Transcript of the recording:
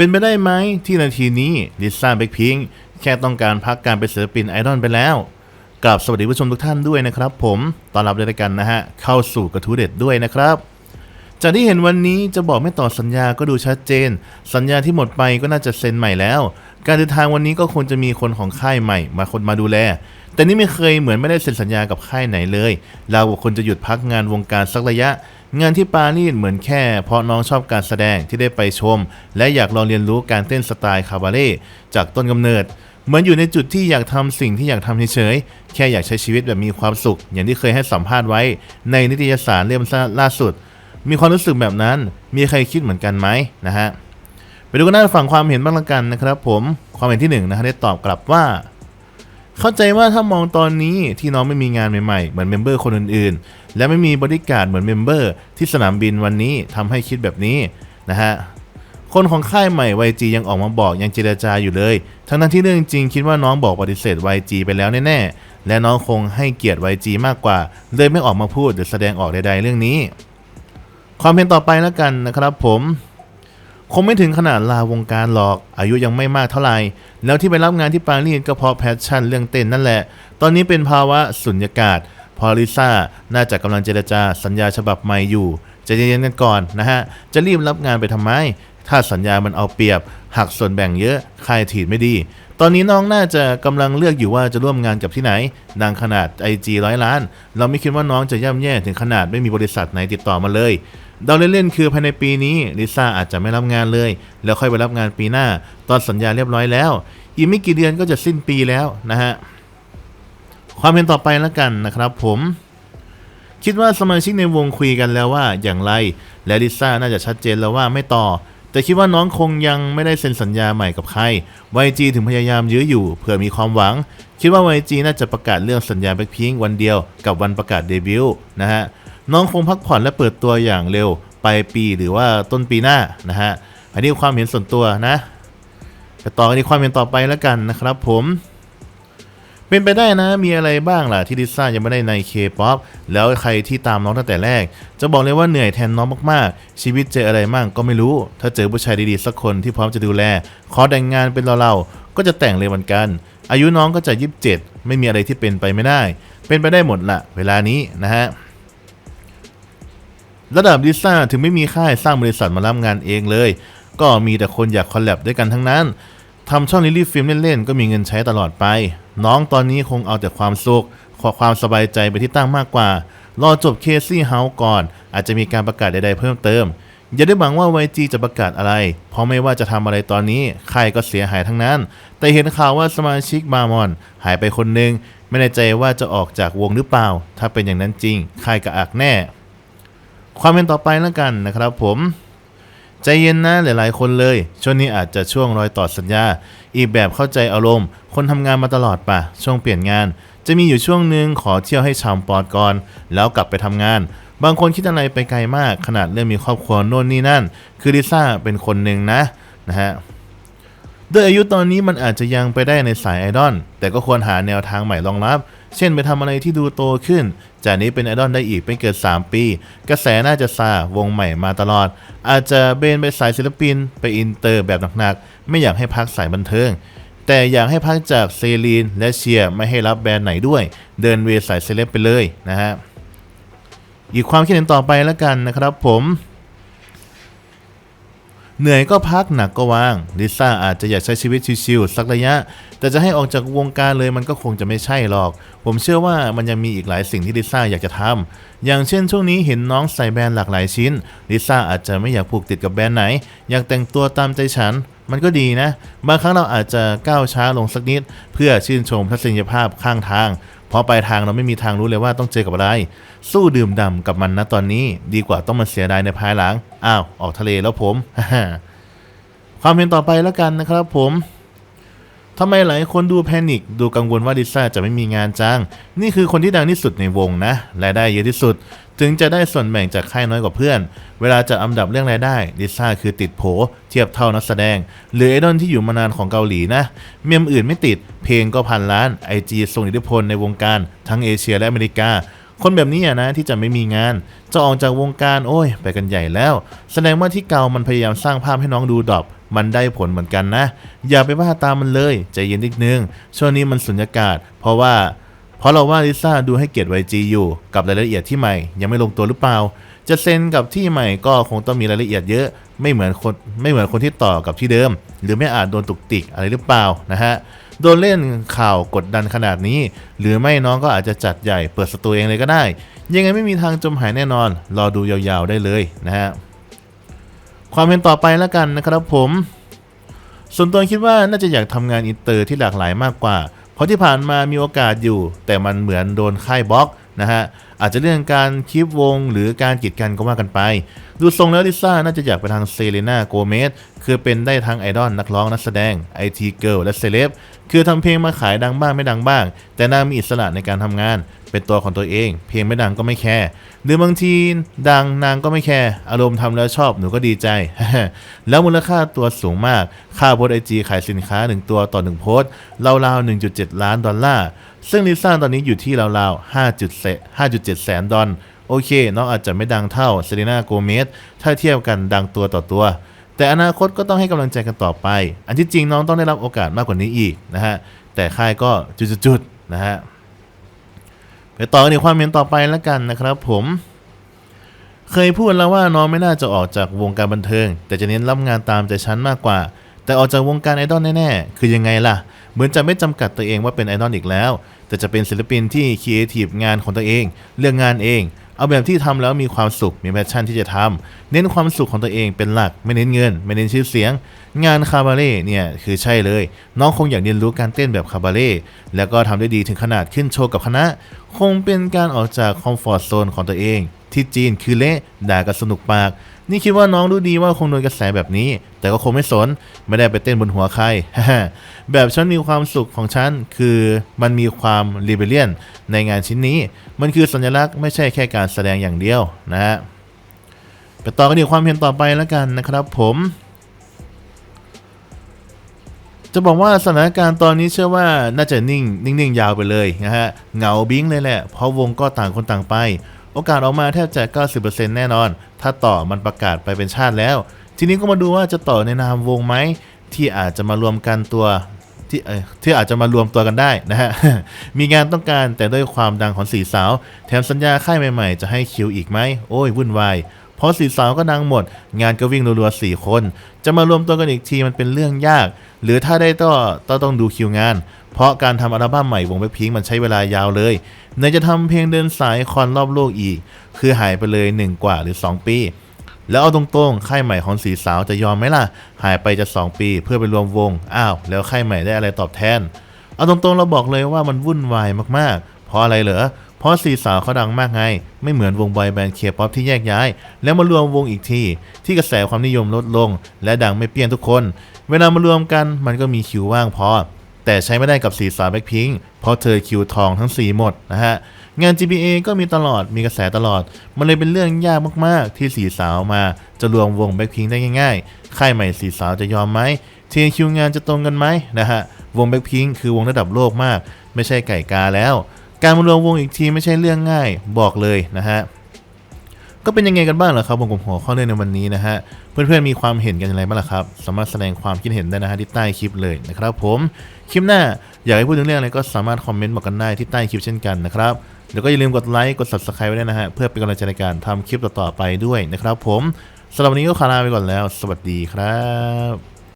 เป็นไปได้ไหมที่นาทีนี้ลิซ่าแบ็คพิงแค่ต้องการพักการเป็นศิลปินไอดอลไปแล้วกราบสวัสดีผู้ชมทุกท่านด้วยนะครับ ผมต้อนรับด้วยกันนะฮะเข้าสู่กระทู้เด็ดด้วยนะครับจากที่เห็นวันนี้จะบอกไม่ต่อสัญญาก็ดูชัดเจน สัญญาที่หมดไปก็น่าจะเซ็นใหม่แล้ว การเดินทางวันนี้ก็คงจะมีคนของค่ายใหม่มาคนมาดูแล แต่นี่ไม่เคยเหมือนไม่ได้เซ็นสัญญากับค่ายไหนเลย เราควรจะหยุดพักงานวงการสักระยะ งานที่ปารีสเหมือนแค่ เพราะน้องชอบการแสดงที่ได้ไปชม และอยากลองเรียนรู้การเต้นสไตล์คาบาเล่จากต้นกำเนิด เหมือนอยู่ในจุดที่อยากทำสิ่งที่อยากทำเฉยๆแค่อยากใช้ชีวิตแบบมีความสุข อย่างที่เคยให้สัมภาษณ์ไว้ ในนิตยสารเล่มล่าสุด มีความรู้สึกแบบนั้น มีใครคิดเหมือนกันไหมนะฮะไปดูกันหน้าฝั่งความเห็นบ้างละกันนะครับ ผมความเห็นที่หนึ่งนะฮะได้ตอบกลับว่าเข้าใจว่าถ้ามองตอนนี้ที่น้องไม่มีงานใหม่ๆ เหมือนเมมเบอร์คนอื่น และไม่มีบริการเหมือนเมมเบอร์ที่สนามบินวันนี้ทำให้คิดแบบนี้นะฮะคนของค่ายใหม่ YG ยังออกมาบอกยังเจรจาอยู่เลย ทั้งนั้นที่เรื่องจริงคิดว่าน้องบอกปฏิเสธ YG ไปแล้วแน่ๆ และน้องคงให้เกียรติ YG มากกว่า เลยไม่ออกมาพูดหรือแสดงออกใดๆเรื่องนี้ ความเห็นต่อไปแล้วกันนะครับผม คงไม่ถึงขนาดลาวงการหรอก อายุยังไม่มากเท่าไหร่ แล้วที่ไปรับงานที่ปารีสก็เพราะแพชชั่นเรื่องเต้นนั่นแหละ ตอนนี้เป็นภาวะสุญญากาศ พอลิซ่าน่าจะกำลังเจรจาสัญญาฉบับใหม่อยู่ใจะเย็นๆกันก่อนนะฮะ จะรีบรับงานไปทำไม ถ้าสัญญามันเอาเปรียบ หักส่วนแบ่งเยอะค่ายถีดไม่ดี ตอนนี้น้องน่าจะกำลังเลือกอยู่ว่าจะร่วมงานกับที่ไหน ดังขนาด IG ร้อยล้าน เราไม่คิดว่าน้องจะย่ำแย่ถึงขนาดไม่มีบริษัทไหนติดต่อมาเลยเดาเล่นๆคือภายในปีนี้ลิซ่าอาจจะไม่รับงานเลย แล้วค่อยไปรับงานปีหน้า ตอนสัญญาเรียบร้อยแล้ว อีกไม่กี่เดือนก็จะสิ้นปีแล้วนะฮะ ความเห็นต่อไปแล้วกันนะครับผมคิดว่าสมาชิกในวงคุยกันแล้วว่าอย่างไร และลิซ่าน่าจะชัดเจนแล้วว่าไม่ต่อ แต่คิดว่าน้องคงยังไม่ได้เซ็นสัญญาใหม่กับใคร YG ถึงพยายามยื้ออยู่เผื่อมีความหวัง คิดว่า YG น่าจะประกาศเรื่องสัญญาแบ็คพิงวันเดียวกับวันประกาศเดบิวต์นะฮะน้องคงพักผ่อนและเปิดตัวอย่างเร็วปลายปีหรือว่าต้นปีหน้านะฮะอันนี้ความเห็นส่วนตัวนะไปต่อกันที่ความเห็นต่อไปแล้วกันนะครับผม เป็นไปได้นะมีอะไรบ้างล่ะที่ลิซ่ายังไม่ได้ในเคป๊อปแล้วใครที่ตามน้องตั้งแต่แรก จะบอกเลยว่าเหนื่อยแทนน้องมากๆ ชีวิตเจออะไรมั่งก็ไม่รู้ ถ้าเจอผู้ชายดีๆ สักคนที่พร้อมจะดูแล ขอแต่งงานเป็นเราๆก็จะแต่งเลยเหมือนกัน อายุน้องก็จะยีิบเจ็ดไม่มีอะไรที่เป็นไปไม่ได้ เป็นไปได้หมดละเวลานี้นะฮะระดับลิซ่าถึงไม่มีค่ายสร้างบริษัทมารับงานเองเลย ก็มีแต่คนอยากคอลแลบด้วยกันทั้งนั้นทำช่องลิลลี่ฟิล์มเล่นๆก็มีเงินใช้ตลอดไป น้องตอนนี้คงเอาแต่ความสุข ขอความสบายใจไปที่ตั้งมากกว่า รอจบเคซี่เฮาส์ก่อน อาจจะมีการประกาศใดๆเพิ่มเติม อย่าได้หวังว่า YG จะประกาศอะไร เพราะไม่ว่าจะทำอะไรตอนนี้ ใค่ายก็เสียหายทั้งนั้น แต่เห็นข่าวว่าสมาชิกมามอน หายไปคนหนึ่งไม่แน่ใจว่าจะออกจากวงหรือเปล่า ถ้าเป็นอย่างนั้นจริงใค่ายกระอักแน่ ความเป็นต่อไปแล้วกันนะครับผม ใจเย็นนะหลายๆ คนเลย ช่วงนี้อาจจะช่วงรอยต่อสัญญา อีกแบบเข้าใจอารมณ์ คนทำงานมาตลอดปะช่วงเปลี่ยนงาน จะมีอยู่ช่วงหนึ่งขอเที่ยวให้ชามปอดก่อน แล้วกลับไปทำงาน บางคนคิดอะไรไปไกลมาก ขนาดเรื่องมีครอบครัวโน่นนี่นั่น คือลิซ่าเป็นคนหนึ่งนะนะฮะด้วยอายุตอนนี้มันอาจจะยังไปได้ในสายไอดอลแต่ก็ควรหาแนวทางใหม่รองรับ เช่นไปทำอะไรที่ดูโตขึ้น จากนี้เป็นไอดอลได้อีกไม่เกิน3ปี กระแสน่าจะซาวงใหม่มาตลอด อาจจะเบนไปสายศิลปิน ไปอินเตอร์แบบหนักๆ ไม่อยากให้พักสายบันเทิง แต่อยากให้พักจากเซรีนและเชียร์ไม่ให้รับแบรนด์ไหนด้วย เดินเวสายเซเลบไปเลยนะฮะอีกความคิดเห็นต่อไปแล้วกันนะครับผม เหนื่อยก็พักหนักก็วางลิซ่าอาจจะอยากใช้ชีวิตชิวๆสักระยะ แต่จะให้ออกจากวงการเลยมันก็คงจะไม่ใช่หรอก ผมเชื่อว่ามันยังมีอีกหลายสิ่งที่ลิซ่าอยากจะทำอย่างเช่นช่วงนี้เห็นน้องใส่แบรนด์หลากหลายชิ้นลิซ่าอาจจะไม่อยากผูกติดกับแบรนด์ไหน อยากแต่งตัวตามใจฉันมันก็ดีนะ บางครั้งเราอาจจะก้าวช้าลงสักนิด เพื่อชื่นชมทัศนียภาพข้างทาง เพราะปลายทางเราไม่มีทางรู้เลยว่าต้องเจอกับอะไร สู้ดื่มด่ำกับมันนะตอนนี้ ดีกว่าต้องมาเสียดายในภายหลัง อ้าว ออกทะเลแล้วผม ความเห็นต่อไปแล้วกันนะครับผม ทำไมหลายคนดูแพนิคดูกังวลว่าลิซ่าจะไม่มีงานจ้าง นี่คือคนที่ดังที่สุดในวงนะรายได้เยอะที่สุด ถึงจะได้ส่วนแบ่งจากค่ายน้อยกว่าเพื่อน เวลาจะอันดับเรื่องรายได้ลิซ่าคือติดโผ เทียบเท่านักแสดง หรือไอดอลที่อยู่มานานของเกาหลีนะ เมียมอื่นไม่ติด เพลงก็พันล้านไอจีทรงอิทธิพลในวงการ ทั้งเอเชียและอเมริกาคนแบบนี้อะนะที่จะไม่มีงาน จะออกจากวงการโอ้ย ไปกันใหญ่แล้ว แสดงว่าที่เกามันพยายามสร้างภาพให้น้องดูดรอป มันได้ผลเหมือนกันนะ อย่าไปว่าตามมันเลยใจเย็นนิดนึง ช่วงนี้มันสุญญากาศ เพราะว่า เพราะเราว่าลิซ่าดูให้เกียรติ YG อยู่ กับรายละเอียดที่ใหม่ ยังไม่ลงตัวหรือเปล่า จะเซ็นกับที่ใหม่ก็คงต้องมีรายละเอียดเยอะ ไม่เหมือนคนไม่เหมือนคนที่ต่อกับที่เดิม หรือไม่อาจโดนตุกติกอะไรหรือเปล่านะฮะโดนเล่นข่าวกดดันขนาดนี้ หรือไม่น้องก็อาจจะจัดใหญ่เปิดสตูเองเลยก็ได้ ยังไงไม่มีทางจมหายแน่นอน รอดูยาวๆได้เลยนะฮะ ความเห็นต่อไปแล้วกันนะครับผม ส่วนตัวคิดว่าน่าจะอยากทำงานอินเตอร์ที่หลากหลายมากกว่า เพราะที่ผ่านมามีโอกาสอยู่ แต่มันเหมือนโดนค่ายบล็อกนะฮะ อาจจะเรื่องการคีบวง หรือการกีดกันก็ว่ากันไป ดูทรงแล้วลิซ่าน่าจะอยากไปทางเซเลนาโกเมสคือเป็นได้ทั้งไอดอลนักร้องนักแสดงไอทีเกิลและเซเลบคือทำเพลงมาขายดังบ้างไม่ดังบ้าง แต่นางมีอิสระในการทำงาน เป็นตัวของตัวเอง เพลงไม่ดังก็ไม่แคร์หรือบางทีดังนางก็ไม่แคร์อารมณ์ทำแล้วชอบหนูก็ดีใจ แล้วมูลค่าตัวสูงมาก ค่าโพสไอจีขายสินค้า 1 ตัวต่อ 1 โพสต์ราวๆ1.7 ล้านดอลลาร์ ซึ่งลิซ่าตอนนี้อยู่ที่ราวๆ5.7แสนดอลโอเค น้องอาจจะไม่ดังเท่าเซเลนาโกเมสถ้าเทียบกันดังตัวต่อตัว แต่อนาคตก็ต้องให้กำลังใจกันต่อไป อันที่จริงน้องต้องได้รับโอกาสมากกว่านี้อีกนะฮะ แต่ค่ายก็จุดๆนะฮะ ไปต่อกันในความเห็นต่อไปแล้วกันนะครับผมเคยพูดแล้วว่าน้องไม่น่าจะออกจากวงการบันเทิง แต่จะเน้นรับงานตามใจฉันมากกว่า แต่ออกจากวงการไอดอลแน่ๆ คือยังไงล่ะ เหมือนจะไม่จำกัดตัวเองว่าเป็นไอดอลอีกแล้ว แต่จะเป็นศิลปินที่ครีเอทีฟงานของตัวเองเรื่องงานเอง เอาแบบที่ทำแล้วมีความสุขมีแพชชั่นที่จะทำเน้นความสุขของตัวเองเป็นหลักไม่เน้นเงิน ไม่เน้นชื่อเสียง งานคาบาเล่เนี่ยคือใช่เลย น้องคงอยากเรียนรู้การเต้นแบบคาบาเล่แล้วก็ทำได้ดีถึงขนาดขึ้นโชว์กับคณะ คงเป็นการออกจากคอมฟอร์ทโซนของตัวเอง ที่จีนคือเละด่ากันสนุกปาก นี่คิดว่าน้องรู้ดีว่าคงโดนกระแสแบบนี้ แต่ก็คงไม่สน ไม่ได้ไปเต้นบนหัวใคร แบบฉันมีความสุขของฉัน คือมันมีความรีเบเลียนในงานชิ้นนี้ มันคือสัญลักษณ์ไม่ใช่แค่การแสดงอย่างเดียวนะฮะไปต่อกันอีความเห็นต่อไปแล้วกันนะครับผมจะบอกว่าสถานการณ์ตอนนี้เชื่อว่าน่าจะนิ่ง นิ่งๆยาวไปเลยนะฮะ เหงาบิ้งเลยแหละ เพราะวงก็ต่างคนต่างไป โอกาสออกมาแทบจะ 90%แน่นอน ถ้าต่อมันประกาศไปเป็นชาติแล้ว ทีนี้ก็มาดูว่าจะต่อในนามวงไหมที่อาจจะมารวมกันตัวที่ที่อาจจะมารวมตัวกันได้นะฮะ มีงานต้องการแต่ด้วยความดังของสีสาว แถมสัญญาค่ายใหม่ๆ จะให้คิวอีกไหม โอ้ย วุ่นวาย เพราะสีสาวก็ดังหมด งานก็วิ่งรัวๆสี่คน จะมารวมตัวกันอีกทีมันเป็นเรื่องยาก หรือถ้าได้ก็ต้องต้องดูคิวงาน เพราะการทำอัลบั้มใหม่วงแบ็คพิงค์มันใช้เวลายาวเลยไหนจะทำเพลงเดินสายคอนรอบโลกอีก คือหายไปเลย 1 กว่าหรือ 2 ปี แล้วเอาตรงๆ ค่ายใหม่ของสีสาวจะยอมไหมล่ะ หายไปจะ 2 ปีเพื่อไปรวมวง อ้าว แล้วค่ายใหม่ได้อะไรตอบแทน เอาตรงๆเราบอกเลยว่ามันวุ่นวายมากๆ เพราะอะไรเหรอเพราะสีสาวเขาดังมากไง ไม่เหมือนวงบอยแบนด์เคป๊อปที่แยกย้าย แล้วมารวมวงอีกที ที่กระแสความนิยมลดลง และดังไม่เปี้ยนทุกคน เวลามารวมกันมันก็มีคิวว่างพอ แต่ใช้ไม่ได้กับสีสาวแบ็คพิงค์เพราะเธอคิวทองทั้งสีหมดนะฮะ งาน GBA ก็มีตลอดมีกระแสตลอด มันเลยเป็นเรื่องยากมาก ๆ ที่สีสาวมาจะรวมวงแบ็คพิงได้ง่าย ๆ ค่ายใหม่สีสาวจะยอมไหมเทีคิวงานจะตรงกันไหมนะฮะ วงแบ็คพิงคือวงระดับโลกมาก ไม่ใช่ไก่กาแล้ว การมารวมวงอีกทีไม่ใช่เรื่องง่าย บอกเลยนะฮะ ก็เป็นยังไงกันบ้างเหรอครับผมกับหัวข้อเรื่องในวันนี้นะฮะ เพื่อนๆมีความเห็นกันอย่างไรบ้างล่ะครับ สามารถแสดงความคิดเห็นได้นะฮะที่ใต้คลิปเลยนะครับผมคลิปหน้าอยากให้พูดถึงเรื่องอะไรก็สามารถคอมเมนต์บอกกันได้ที่ใต้คลิปเช่นกันนะครับเดี๋ยวก็อย่าลืมกดไลค์กด subscribe ไว้ด้วยนะฮะเพื่อเป็นกำลังใจในการทำคลิปต่อๆไปด้วยนะครับผมสำหรับวันนี้ก็ขอลาไปก่อนแล้ว สวัสดีครับ